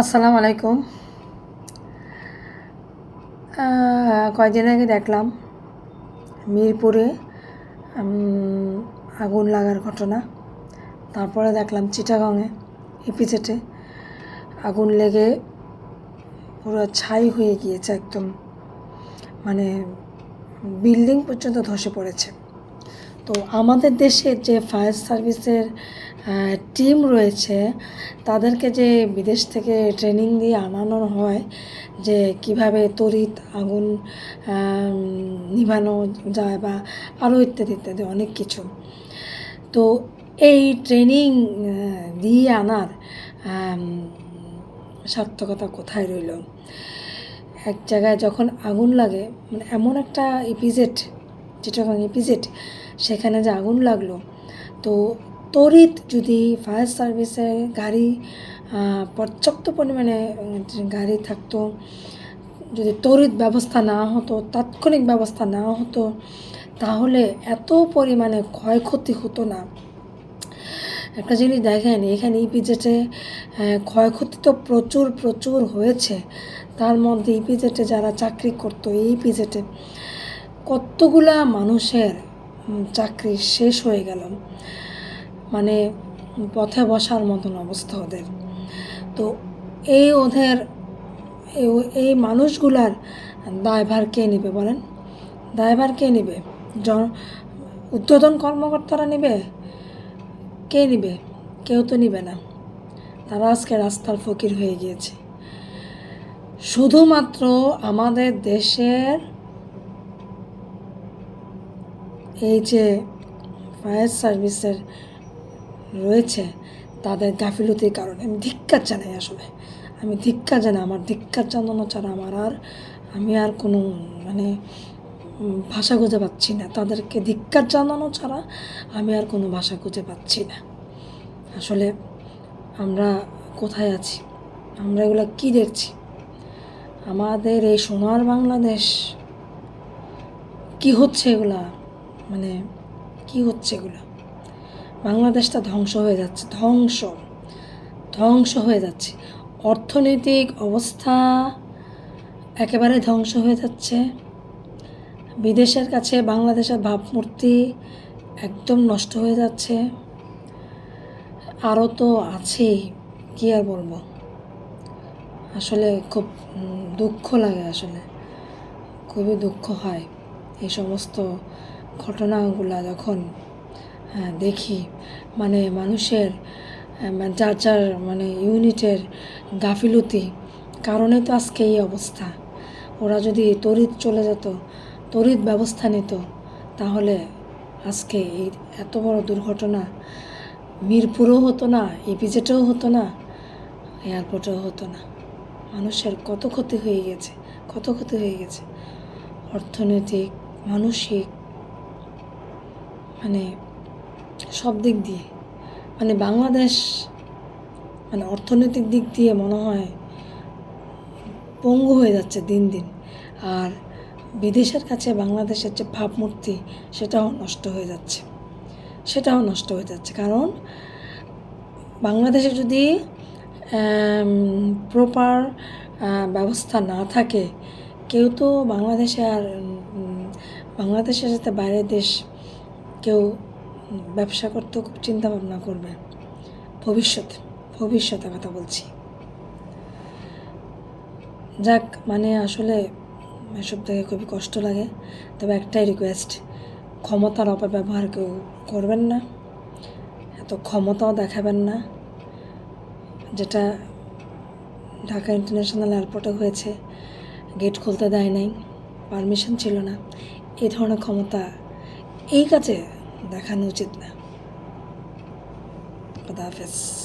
আসসালামু আলাইকুম। কয়েকদিন আগে দেখলাম মিরপুরে আগুন লাগার ঘটনা। তারপরে দেখলাম চিটাগংয়ে ইপিজেটে আগুন লেগে পুরো ছাই হয়ে গিয়েছে একদম। মানে বিল্ডিং পর্যন্ত ধসে পড়েছে। তো আমাদের দেশের যে ফায়ার সার্ভিসের টিম রয়েছে, তাদেরকে যে বিদেশ থেকে ট্রেনিং দিয়ে আনানো হয়, যে কীভাবে তড়িৎ আগুন নিভানো যায় বা আরও ইত্যাদি ইত্যাদি অনেক কিছু। তো এই ট্রেনিং দিয়ে আনার সার্থকতা কোথায় রইল? এক জায়গায় যখন আগুন লাগে মানে এমন একটা ইপিজেট চিটাগাং ইপিজেট সেখানে যে আগুন লাগল, তো তড়িৎ যদি ফায়ার সার্ভিসে গাড়ি পর্যাপ্ত পরিমাণে গাড়ি থাকতো, যদি তড়িৎ ব্যবস্থা না হতো তাৎক্ষণিক ব্যবস্থা না হতো তাহলে এত পরিমাণে ক্ষয়ক্ষতি হতো না। একটা জিনিস দেখেন, এখানে ইপিজেটে ক্ষয়ক্ষতি তো প্রচুর প্রচুর হয়েছে। তার মধ্যে ইপিজেটে যারা চাকরি করতো, এই ইপিজেটে কতগুলা মানুষের চাকরি শেষ হয়ে গেল। মানে পথে বসার মতন অবস্থা ওদের। তো এই ওদের, এই- মানুষগুলার দায়ভার কে নেবে বলেন? দায়ভার কে নেবে? জন উদ্বোধন কর্মকর্তারা নেবে? কে নিবে? কেউ তো নিবে না। তারা আজকে রাস্তার ফকির হয়ে গিয়েছে। শুধুমাত্র আমাদের দেশের এই যে ফায়ার সার্ভিসের রয়েছে, তাদের গাফিলতির কারণে। আমি ধিক্কার জানাই আসলে। আমি ধিক্কার জানাই, আমার ধিক্কার জানানো ছাড়া আমার আর, আমি আর কোনো মানে ভাষা খুঁজে পাচ্ছি না। তাদেরকে ধিক্কার জানানো ছাড়া আমি আর কোনো ভাষা খুঁজে পাচ্ছি না। আসলে আমরা কোথায় আছি? আমরা এগুলো কী দেখছি? আমাদের এই সোনার বাংলাদেশ, কি হচ্ছে এগুলা? মানে কি হচ্ছে এগুলা? বাংলাদেশটা ধ্বংস হয়ে যাচ্ছে, ধ্বংস ধ্বংস হয়ে যাচ্ছে। অর্থনৈতিক অবস্থা একেবারে ধ্বংস হয়ে যাচ্ছে। বিদেশের কাছে বাংলাদেশের ভাবমূর্তি একদম নষ্ট হয়ে যাচ্ছে। আরও তো আছেই কী আর বলব? আসলে খুব দুঃখ লাগে আসলে। খুবই দুঃখ হয় এই সমস্ত ঘটনাগুলা যখন দেখি। মানে মানুষের মানে যার যার মানে ইউনিটের গাফিলতি কারণে তো আজকে এই অবস্থা। ওরা যদি তড়িৎ চলে যেত, তড়িৎ ব্যবস্থা নিত, তাহলে আজকে এই এত বড় দুর্ঘটনা মিরপুরেও হতো না ইপিজেটেও হতো না, এয়ারপোর্টেও হতো না। মানুষের কত ক্ষতি হয়ে গেছে, কত ক্ষতি হয়ে গেছে। অর্থনৈতিক, মানসিক মানে সব দিক দিয়ে। মানে বাংলাদেশ মানে অর্থনৈতিক দিক দিয়ে মনে হয় পঙ্গু হয়ে যাচ্ছে দিন দিন। আর বিদেশের কাছে বাংলাদেশের যে ভাবমূর্তি, সেটাও নষ্ট হয়ে যাচ্ছে। সেটাও নষ্ট হয়ে যাচ্ছে। কারণ বাংলাদেশে যদি প্রপার ব্যবস্থা না থাকে, কেউ তো বাংলাদেশে আর বাংলাদেশের সাথে বাইরের দেশ কেউ ব্যবসা করতেও খুব চিন্তা ভাবনা করবে। ভবিষ্যৎ ভবিষ্যতে কথা বলছি। যাক মানে আসলে এসব থেকে খুবই কষ্ট লাগে। তবে একটাই রিকোয়েস্ট ক্ষমতার অপব্যবহার কেউ করবেন না, এত ক্ষমতাও দেখাবেন না, যেটা ঢাকা ইন্টারন্যাশনাল এয়ারপোর্টে হয়েছে গেট খুলতে দেয় নাই পারমিশন ছিল না এই ধরনের ক্ষমতা এই কাজে দেখানো উচিত না। খুদা হাফেজ।